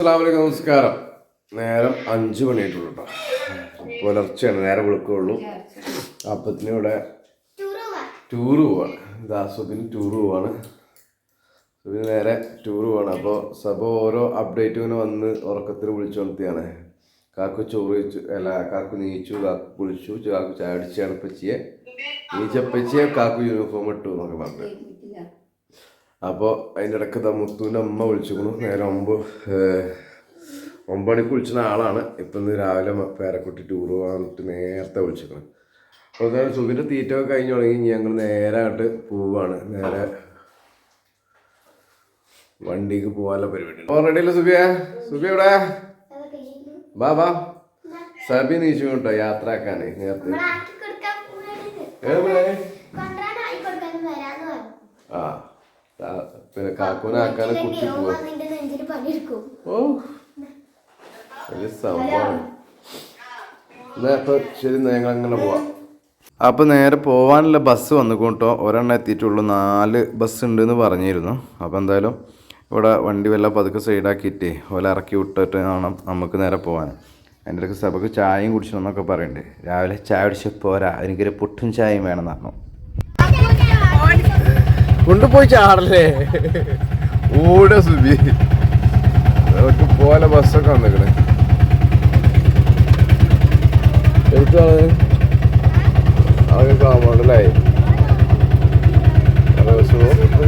അസ്സലാമലൈക്കും നമസ്കാരം. നേരം അഞ്ച് മണിയായിട്ടുള്ളൂ കേട്ടോ പുലർച്ചെയാണ് നേരെ വിളിക്കുള്ളൂ അപ്പത്തിന് ഇവിടെ ടൂറ് പോവാണ്. ദാസത്തിന് ടൂറ് പോവാണ്. സുബിന് നേരെ ടൂറ് പോവാണ്. അപ്പോൾ സഭ ഓരോ അപ്ഡേറ്റ് ഇങ്ങനെ വന്ന് ഉറക്കത്തിൽ വിളിച്ചുകൊണ്ടിയാണ് കാക്കു ചോറ് വെച്ചു അല്ല കാക്കു നീച്ചു കാക്കു കുളിച്ചു കാക്കു ചായ അടിച്ചു പച്ചിയെ നീച്ചപ്പച്ചിയെ കാക്കു യൂണിഫോം ഇട്ടു എന്നൊക്കെ പറഞ്ഞു അപ്പോൾ അതിന്റെ ഇടയ്ക്ക് മുത്തുവിന്റെ അമ്മ വിളിച്ചിരിക്കുന്നു. നേരെ ഒമ്പത് ഒമ്പണിക്ക് ഒമ്പത് മണിക്ക് വിളിച്ചിരുന്ന ആളാണ്. ഇപ്പം ഇന്ന് രാവിലെ പേരക്കുട്ടി ടൂർ പോകാനിട്ട് നേരത്തെ വിളിച്ചിരിക്കണം. അപ്പോൾ എന്തായാലും സുഖിന്റെ തീറ്റ ഒക്കെ കഴിഞ്ഞ് തുടങ്ങി. ഞങ്ങൾ നേരെ ആയിട്ട് പോവാണ്. നേരെ വണ്ടിക്ക് പോകാനുള്ള പരിപാടി. ഓൾറെഡി അല്ല സുബിയ? സുബി എവിടെ? ബാ ബാ സബി നീച്ചു കേട്ടോ യാത്ര ആക്കാനേ നേരത്തെ ആ, പിന്നെ കാക്കൂനാക്കാനെ കുട്ടി പോവാ. ഓ വലിയ സംഭവമാണ്. എന്നാ ഇപ്പൊ ശരി ഞങ്ങൾ അങ്ങനെ പോവാം. അപ്പോൾ നേരെ പോകാനുള്ള ബസ് വന്നു കേട്ടോ ഒരെണ്ണം എത്തിയിട്ടുള്ളൂ. നാല് ബസ് ഉണ്ട് എന്ന് പറഞ്ഞിരുന്നു. അപ്പോൾ എന്തായാലും ഇവിടെ വണ്ടി വല്ല പതുക്കെ സൈഡാക്കിയിട്ട് ഓല ഇറക്കി വിട്ടിട്ട് വേണം നമുക്ക് നേരെ പോകാൻ അതിന്റെ ഇടയ്ക്ക് സഭക്ക് ചായയും കുടിച്ചണമെന്നൊക്കെ പറയുന്നുണ്ട് രാവിലെ ചായ കുടിച്ച് പോരാ എനിക്കൊരു പുട്ടും ചായയും വേണമെന്ന് പറഞ്ഞു. കൊണ്ടുപോയി ചാടല്ലേ? ഊടെ സുബി. നമുക്ക് പോലെ ബസ്സൊക്കെ വന്നിക്കണ്. എടുത്താണ് അതൊക്കെ കാണുമ്പോണ്ടല്ലേ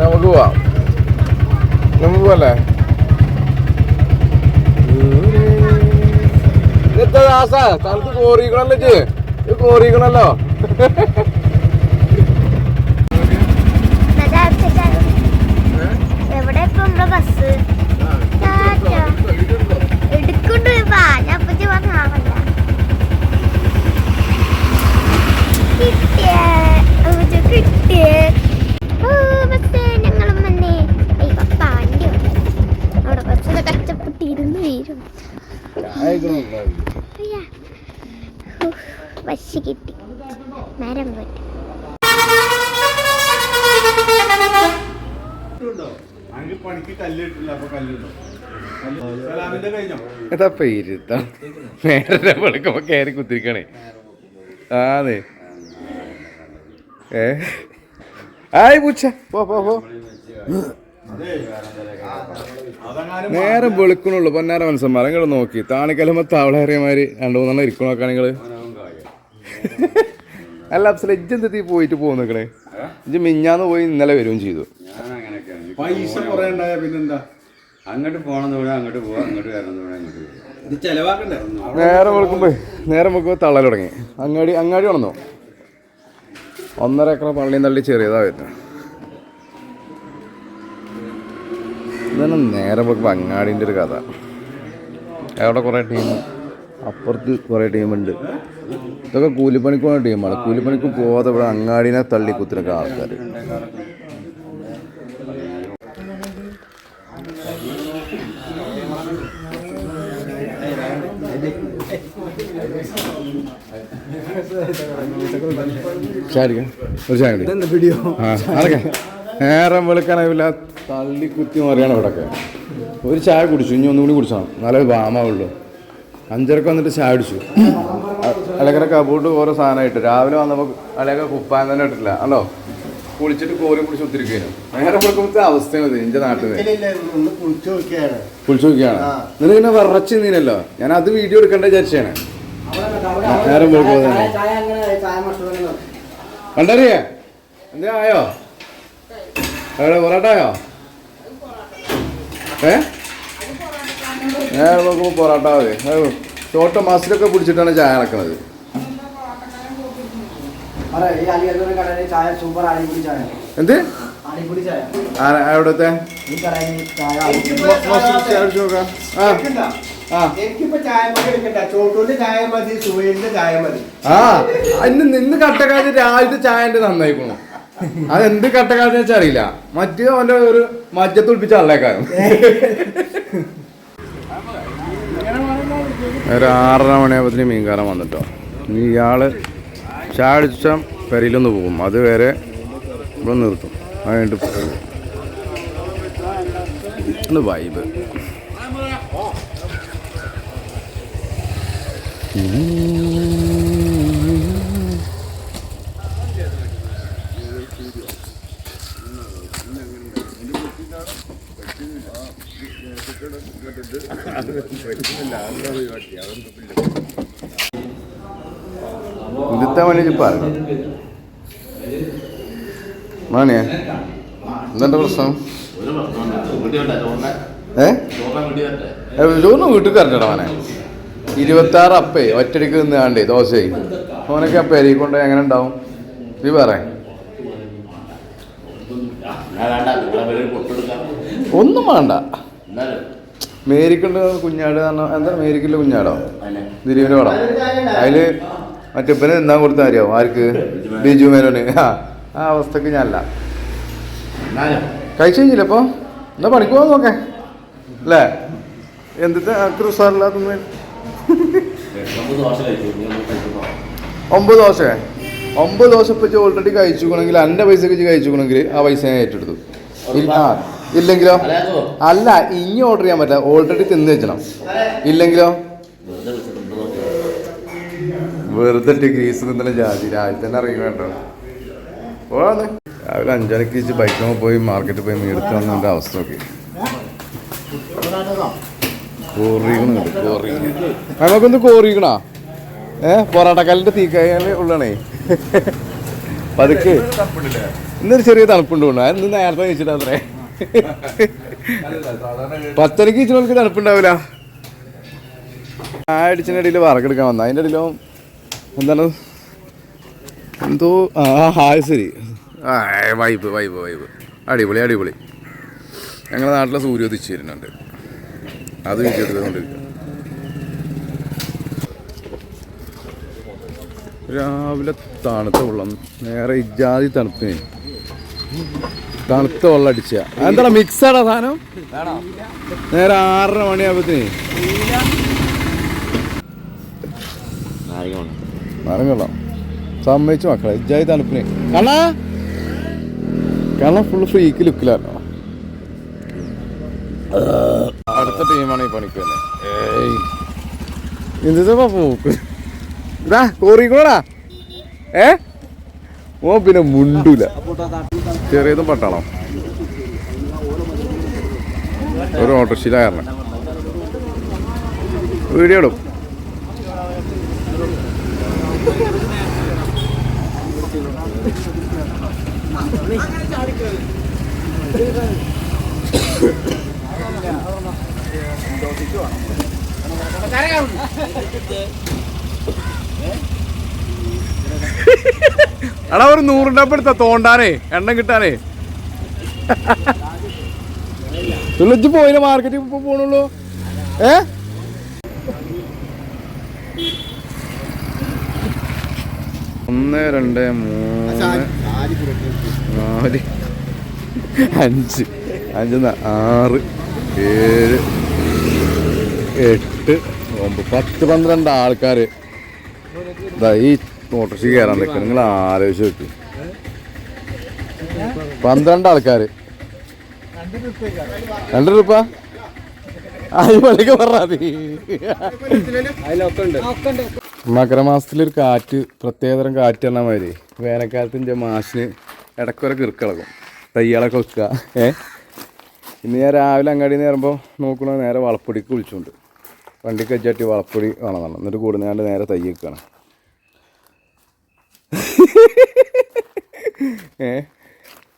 നമുക്ക് പോവാം. നമുക്ക് പോവല്ലേ? ഇതെന്താ ദാസ? തണുത്ത് കോറിക്കണല്ലോ ഇത് കോറിക്കണല്ലോ എവിടെ ഇപ്പൊ നമ്മുടെ ബസ് എടുക്കൊണ്ട് വാ ഞാൻ അപ്പച്ചി പറഞ്ഞ ആളല്ല കിട്ടിയേ അപ്പച്ചി കിട്ടിയേ ഓ ബസ് ഞങ്ങളും വന്നേ അയ്യോ പപ്പ വണ്ടി വന്നു. അവിടെ ബസ്സിൽ കഷ്ടപ്പെട്ട് ഇരുന്ന് വീരും അയ്യാ. ഹൂ, ബസ് കിട്ടി മരം പോയിട്ട് അങ്ങനെ പണിക്ക് കല്ലിട്ടില്ല അപ്പൊ കല്ലുണ്ടോ എന്താ പേരുത്ത നേരെ വെളുക്കുമ്പോ കയറി കുത്തിരിക്കണേ. ആന്നേ ഏ? ആയി പൂച്ച. പോ പോ പോ. നേരം വെളുക്കണുള്ളൂ പൊന്നാര മനസ്സന്മാർ നിങ്ങൾ നോക്കി. താണിക്കലുമ്പോ താവളേറിയമാര് രണ്ടു മൂന്നെണ്ണം ഇരിക്കണോക്കാ നിങ്ങൾ. അല്ല അപ്സല ഇജ്ജ് എന്തെത്തി പോയിട്ട് പോകുന്നേക്കണേ ഇജ്ജ് മിഞ്ഞാന്ന് പോയി ഇന്നലെ വരികയും ചെയ്തു. പൈസ കുറെ ഉണ്ടായ പിന്നെന്താ? അങ്ങോട്ട് പോകണം ഇവിടെ അങ്ങോട്ട് പോവാ അങ്ങോട്ട് വരണം ഇവിടെ അങ്ങോട്ട് പോവാം. ഇത് ചെലവാക്കണ്ടേ? നേരെ വെളുക്കുമ്പോ നേരെ വെക്കുമ്പോ തള്ളൽ തുടങ്ങി. അങ്ങാടി അങ്ങാടി വന്നോ ഒന്നര ഏക്കറ പള്ളിയും തള്ളി ചെറിയതാ വരുന്നത് ഇതാണ് നേരെ വെക്കുമ്പോ അങ്ങാടിന്റെ ഒരു കഥ. അവിടെ കുറേ ടീം അപ്പുറത്ത് കുറേ ടീമുണ്ട്. ഇതൊക്കെ കൂലിപ്പണിക്ക് പോകുന്ന ടീമാണ്. കൂലിപ്പണിക്ക് പോവാതെ ഇവിടെ അങ്ങാടിനെ തള്ളി കുത്തിനൊക്കെ ആൾക്കാർ ചായ അടിക്കാം. ഒരു ചായ കുടി. വീഡിയോ അതൊക്കെ നേരം വെളുക്കാനാവില്ല തള്ളി കുത്തി മറിയാണ് ഇവിടെയൊക്കെ ഒരു ചായ കുടിച്ചു ഇനി ഒന്നും കൂടി കുടിച്ചോ നല്ല വാമാവുള്ളൂ. അഞ്ചരക്ക് വന്നിട്ട് ചായ കുടിച്ചു. അലക്കര കബൂട്ട് ഓരോ സാധനമായിട്ട്. രാവിലെ വന്നപ്പോൾ അലക്ക കുപ്പാൻ തന്നെ ഇട്ടില്ല അല്ലോ കുളിച്ചിട്ട് കോരി കുടിച്ച് ഒത്തിരിക്കുന്നു നേരം വെളുക്കുമ്പോഴത്തെ അവസ്ഥയാണ് എന്റെ നാട്ടിൽ ഒന്ന് കുളിച്ചു നോക്കിയാണ് കുളിച്ചു നോക്കിയാണ് നിനക്ക് പിന്നെ വിറച്ചു നീനല്ലോ ഞാൻ അത് വീഡിയോ എടുക്കേണ്ട വിചാരിച്ചാണ് നേരം കണ്ടറിയേ? എന്തേ ആയോ? എവിടെ പൊറോട്ടയോ? ഏ? ഞാൻ നോക്കുമ്പോൾ പൊറോട്ട മതി. ചോട്ട മസിലൊക്കെ പിടിച്ചിട്ടാണ് ചായ നടക്കുന്നത് അതെ ഈ അലിഗഡ് കടയിൽ ചായ സൂപ്പർ അടിപൊളി ചായ. എന്ത്? എവിടുത്തെ? ആ. എനിക്കിപ്പോ ചായ മതി എടുക്കണ്ട. ചോട്ടൂന്റെ ചായ മതി സുവൈലിന്റെ ചായ മതി. ആ ഇന്ന് നിന്ന് കട്ടക്കാലത്ത് രാവിലത്തെ ചായ എന്റെ നന്നായിക്കണു അത് എന്ത് കട്ടക്കാലത്ത് വെച്ചാൽ അറിയില്ല. മറ്റേ അവന്റെ ഒരു മജ്ജത്ത് ഒളിപ്പിച്ച ആളേക്കാരും. ഒരു ആറര മണിയാകുമ്പത്തിന് മീൻകാരൻ വന്നിട്ടോ. ഇനി ഇയാൾ ചായ അടിച്ച പെരയിലൊന്ന് പോകും. അതുവരെ ഇവിടെ നിർത്തും. അത് കഴിഞ്ഞിട്ട് വൈബ് ഇതിത്തെ വേണ്ടി പറഞ്ഞു മാണിയാ എന്താ പ്രശ്നം? ഏ? ചോറിന് വീട്ടിൽ കറിഞ്ഞടാ മോനെ. ഇരുപത്തി ആറ് അപ്പേ ഒറ്റടിക്ക് ദോശയും അവനൊക്കെ അപ്പേ അരി കൊണ്ട് എങ്ങനെ ഉണ്ടാവും? നീ പറ. ഒന്നും വേണ്ട. മേരിക്കുണ്ട് കുഞ്ഞാട് എന്താ മേരിക്കുള്ള കുഞ്ഞാടോ? ദിലീപിന്റെ പടം അതിൽ മറ്റേ ഇപ്പനെ കൊടുത്താൽ അറിയാവോ ആർക്ക്? ബിജു മേനോന്. ആ ആ അവസ്ഥക്ക് ഞാനല്ല. കഴിച്ചു കഴിഞ്ഞില്ല അപ്പൊ എന്നാ പണിക്ക് പോകാൻ നോക്കേ. അല്ലേ? എന്തിട്ട് ക്രിസാറില്ലാത്ത ഒമ്പത് ദോശ ഒമ്പത് ദോശ. ഇപ്പം ഓൾറെഡി കഴിച്ചുക്കണമെങ്കിൽ എന്റെ പൈസക്ക് വെച്ച് കഴിച്ചുക്കണമെങ്കിൽ ആ പൈസ ഞാൻ ഏറ്റെടുത്തു. ആ ഇല്ലെങ്കിലോ? അല്ല ഇനി ഓർഡർ ചെയ്യാൻ പറ്റില്ല. ഓൾറെഡി തിന്ന് വെച്ചണം. ഇല്ലെങ്കിലോ? വെറുതെ ഗ്രീസ് തിന്നണ ജാതി. രാവിലെ തന്നെ ഇറങ്ങി വേണ്ടോ പോവാന്ന് രാവിലെ അഞ്ചരക്ക് വെച്ച് ബൈക്കിൽ പോയി മാർക്കറ്റിൽ പോയി മേടിച്ചു വന്നതിന്റെ അവസ്ഥ നോക്കി. നമുക്കൊന്ന് കോറിയിക്കണോ. ഏ? പൊറാട്ടക്കാലിന്റെ തീക്കായാലേ ഉള്ളണേ. പതുക്കെ. ഇന്നൊരു ചെറിയ തണുപ്പുണ്ട് കൊണ്ട് ഇന്ന് നേരത്തെ കഴിച്ചിട്ട് അത്രേ. പത്തരക്ക് ഇച്ചിരി തണുപ്പുണ്ടാവില്ല. ആ അടിച്ചിനിടയിൽ വറക്കെടുക്കാൻ വന്ന. അതിന്റെ ഇടയിലോ എന്താണ്? എന്തോ? ആ ഹായ് ശരി. Vibe vibe vibe. അടിപൊളി അടിപൊളി. ഞങ്ങളുടെ നാട്ടിലെ സൂര്യ ഉദിച്ചു വരുന്നുണ്ട്. അത് വീഡിയോ എടുത്തുകൊണ്ടിരിക്കുക രാവിലെ തണുത്ത വെള്ളം നേരെ ഇജാതി തണുപ്പിന്. തണുത്ത വെള്ളം അടിച്ച. എന്താടാ മിക്സാടാ സാധനം? നേരെ ആറര മണിയാകുമ്പത്തിന് മരം കൊള്ളാം സമ്മതിച്ചു മക്കളെ ഇജാതി തണുപ്പിന്. കണ്ണാ! കണ്ണ ഫുള്ള് ഫ്രീക്ക് ലുക്കിലാണോ അടുത്ത ടീമാണ് ഈ പണിക്ക് തന്നെ ഏയ്. എന്തിനാ പോക്ക് ഇതാ കോറിക്കോടാ. ഏ? ഓ പിന്നെ മുണ്ടൂല. ചെറിയതും പട്ടാളം. ഒരു ഓട്ടോറിക്ഷയില കാരണം വീഡിയോ ഇടും. എടാ ഒരു നൂറ് ഡബ്ബ എടുത്ത തോണ്ടാനേ എണ്ണം കിട്ടാനേ. തുള്ളിച്ച് പോയില്ല മാർക്കറ്റിൽ ഇപ്പൊ പോണുള്ളൂ? ഏ? ഒന്ന് രണ്ട് മൂന്ന് നാല് അഞ്ച് അഞ്ച് ആറ് ഏഴ് എട്ട് ഒമ്പത് പത്ത് പന്ത്രണ്ട് ആൾക്കാർ ഈ ഓട്ടോറിക്ഷ കയറാൻ നിൽക്കുക നിങ്ങൾ ആലോചിച്ച് നോക്കി. പന്ത്രണ്ട് ആൾക്കാർ രണ്ട് രൂപ മകരമാസത്തിലൊരു കാറ്റ് പ്രത്യേകതരം കാറ്റ് പറഞ്ഞ മാതിരി വേനൽക്കാലത്ത് എന്റെ മാഷിന് ഇടയ്ക്കൊരു കിറുക്കിളക്കും തയ്യാളൊക്കെ വെക്കുക ഏ? ഇന്ന് ഞാൻ രാവിലെ അങ്ങാടിയിൽ നിന്ന് കയറുമ്പോൾ നോക്കണ നേരെ വളപ്പൊടിക്ക് വിളിച്ചുകൊണ്ട് വണ്ടിക്ക് വെച്ചാട്ടി വളപ്പൊടി വേണമെന്നാണ്. എന്നിട്ട് കൂടുന്നാണ്ട് നേരെ തൈ വെക്കുകയാണ് ഏ?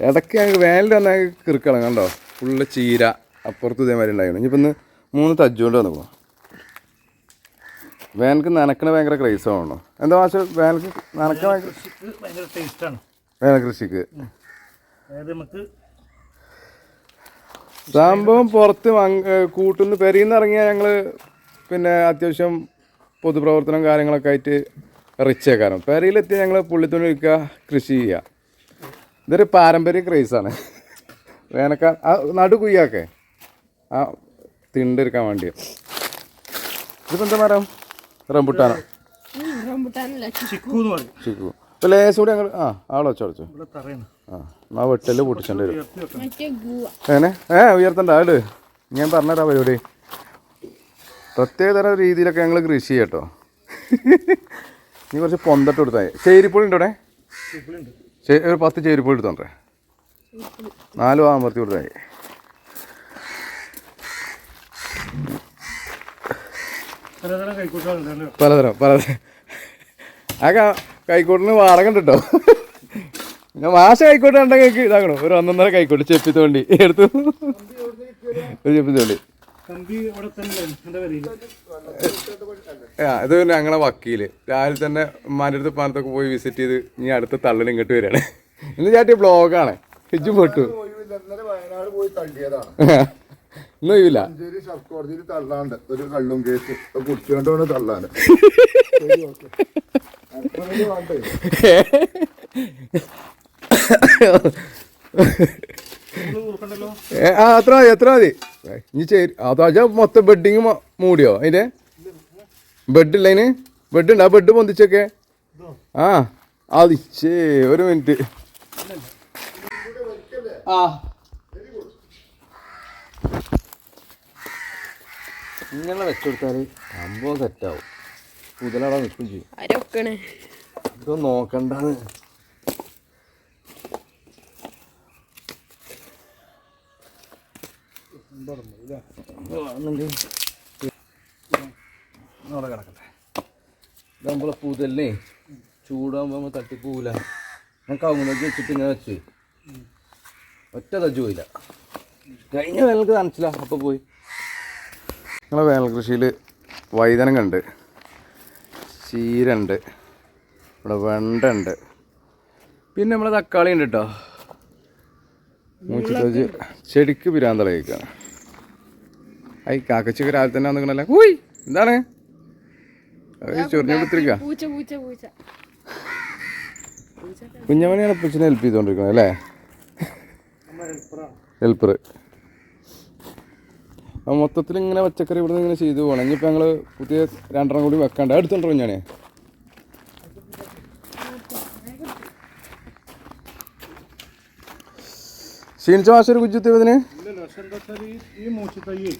ഇടയ്ക്ക് ഞങ്ങൾക്ക് വേനൽ വന്നാൽ കിറുക്കണം കണ്ടോ? ഫുള്ള് ചീര അപ്പുറത്ത് ഇതേമാതിരി ഉണ്ടായിരുന്നു ഇനിയിപ്പോൾ ഇന്ന് മൂന്ന് തജ്ജുകൊണ്ട് വന്നു വേനൽക്ക് നനക്കണ ഭയങ്കര ക്രൈസ് ആണോ എന്താ മാഷ വേനൽക്ക് നനക്കണ ഭയങ്കര ടേസ്റ്റാണ് വേനൽ കൃഷിക്ക്. സംഭവം പുറത്ത് കൂട്ടുന്ന പെരിയിൽ ഇറങ്ങിയാൽ ഞങ്ങൾ പിന്നെ അത്യാവശ്യം പൊതുപ്രവർത്തനം കാര്യങ്ങളൊക്കെ ആയിട്ട് റിച്ചേക്കാരം പെരയിലെത്തി ഞങ്ങൾ പുള്ളിത്തുണി വിൽക്കുക കൃഷി ചെയ്യുക. ഇതൊരു പാരമ്പര്യ ക്രൈസാണ് വേനൽക്കാല ആ നടു കുയ്യാക്കെ. ആ തിണ്ടെടുക്കാൻ വേണ്ടി ഇതിപ്പോൾ എന്താ മരം റംബുട്ടാനോ? ചിക്കു. എന്ന് പറയും. ചിക്കു. ഇപ്പോൾ ലേസ് കൂടി ഞങ്ങൾ ആ ആളോ വെച്ചോ വെച്ചോ. ഇവിടെ ആ ആ വെട്ടൽ പൊട്ടിച്ചേണ്ടി വരും. എങ്ങനെ ഏ ഉയർത്തണ്ട ആട് ഞാൻ പറഞ്ഞതാ പരിപാടി. പ്രത്യേക തരം രീതിയിലൊക്കെ ഞങ്ങൾ കൃഷി ചെയ്യട്ടോ. നീ കുറച്ച് പൊന്തട്ട് കൊടുത്താൽ ചേരിപ്പുഴ ഉണ്ടോ ഒരു പത്ത് ചേരിപ്പുഴ എടുത്തോണ്ടേ. നാല് അമർത്തി കൊടുത്താൽ പലതരം പലതരം ആ കൈക്കോട്ടിന് വാടകം കേട്ടോ ഞാൻ മാഷ കൈക്കോട്ട് ഉണ്ടെങ്കിൽ ഇതാക്കണോ? ഒരു ഒന്നൊന്നര കൈക്കോട്ട് ചെപ്പിത്തോണ്ടി എടുത്തു. ഒരു ചെപ്പി തോണ്ടി കമ്പി അവിടെ തന്നെ എന്റെ ആ ഇത് ഞങ്ങളെ വക്കീൽ. രാവിലെ തന്നെ ഉമ്മാന്റെ അടുത്ത് പാനത്തൊക്കെ പോയി വിസിറ്റ് ചെയ്ത് ഇനി അടുത്ത തള്ളൽ ഇങ്ങോട്ട് വരികയാണ്. ഇന്ന് ചാറ്റിയ ബ്ലോഗാണ് ഹിജു പൊട്ടു. ഇന്നലെ വയനാട് പോയി തള്ളിയതാണ് ഇന്നും ഇല്ല മഞ്ചേരി സബ് കോടതിയിൽ തള്ളാണ്ട് ഒരു കള്ളും കേസ് കുടിച്ചുകൊണ്ടാണ് ഏ, ആ അത്ര മതി അത്ര മതി. ഇനി ചേരി അതാ മൊത്തം ബെഡിങ് മൂടിയോ അതിന്റെ? ബെഡ് ഇല്ല അതിന് ബെഡ് ഉണ്ട് ആ ബെഡ് പൊന്തിച്ചൊക്കെ ആ അത് ചേ ഒരു മിനിറ്റ് ആ. ഇങ്ങനെ വെച്ചുകൊടുത്താൽ സംഭവം സെറ്റാവും കുതിലവിടെ നിൽക്കും ചെയ്യും. ഇതൊന്നും നോക്കണ്ടാന്ന്. അവിടെ കിടക്കട്ടെ. നമ്മളെ പൂതല്ലേ. ചൂടാകുമ്പോൾ നമ്മൾ തട്ടിപ്പോവില്ല ഞാൻ കവുങ്ങൊക്കെ വെച്ചിട്ട് ഇങ്ങനെ വെച്ച്. ഒറ്റ തജ്ജ് പോയില്ല. കഴിഞ്ഞ വേനൽക്ക് നനച്ചില്ല അപ്പോൾ പോയി. നിങ്ങളെ വേനൽ കൃഷിയിൽ വൈതനം കണ്ട് ചീരണ്ട് ഇവിടെ വെണ്ട ഉണ്ട് പിന്നെ നമ്മളെ തക്കാളി ഉണ്ട് കേട്ടോ മൂച്ചിത്തജ് ചെടിക്ക് പിരാന്തള കഴിക്കാണ് ഐ കാക്കച്ചക്ക് രാവിലെ തന്നെ വന്നിക്കണല്ലേ? ഊയ് എന്താണ്? പൂച്ച കുഞ്ഞമണിയാണ് അപ്പച്ചനെ ഹെൽപ്പ് ചെയ്തുകൊണ്ടിരിക്കുന്നത് അല്ലേ? ഹെൽപ്പർ മൊത്തത്തിൽ ഇങ്ങനെ പച്ചക്കറി ഇവിടെ ഇങ്ങനെ ചെയ്തു പോകണം ഇനിയിപ്പോൾ ഞങ്ങൾ പുതിയ രണ്ടെണ്ണം കൂടി വെക്കാണ്ട്. അടുത്തുണ്ടോ ഞാനേ. ക്ഷീണിച്ച മാസം ഒരു കുഞ്ചത്തി വെച്ചാൽ ഈ മൂച്ചി തയ്യേ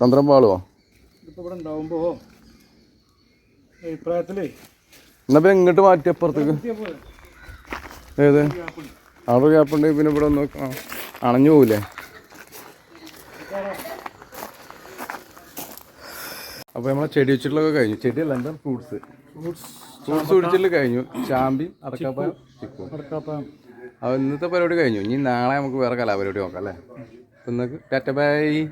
തന്ത്രം പാളുവോ? ഇതിപ്പോൾ ഇവിടെ ഉണ്ടാവുമ്പോൾ അഭിപ്രായത്തിലേ. എന്നാ പിന്നെ ഇങ്ങോട്ട് മാറ്റി അപ്പുറത്തേക്ക്. ഏത്? അവിടെ ഗ്യാപ്പുണ്ട് പിന്നെ ഇവിടെ ഒന്ന് അണഞ്ഞു പോവില്ലേ അപ്പോൾ നമ്മളെ ചെടി വെച്ചിട്ടുള്ളതൊക്കെ കഴിഞ്ഞു. ചെടിയല്ല എന്താ? ഫ്രൂട്ട്സ്. ഫ്രൂട്ട്സ്. പിടിച്ചിട്ട് കഴിഞ്ഞു. ചാമ്പി അടക്കാപ്പായം ചിക്കും. അടക്കാപ്പം അപ്പോൾ ഇന്നത്തെ പരിപാടി കഴിഞ്ഞു. ഇനി നാളെ നമുക്ക് വേറെ കലാപരിപാടി നോക്കാം അല്ലേ? ഇന്നൊക്കെ ടാറ്റ ബൈ.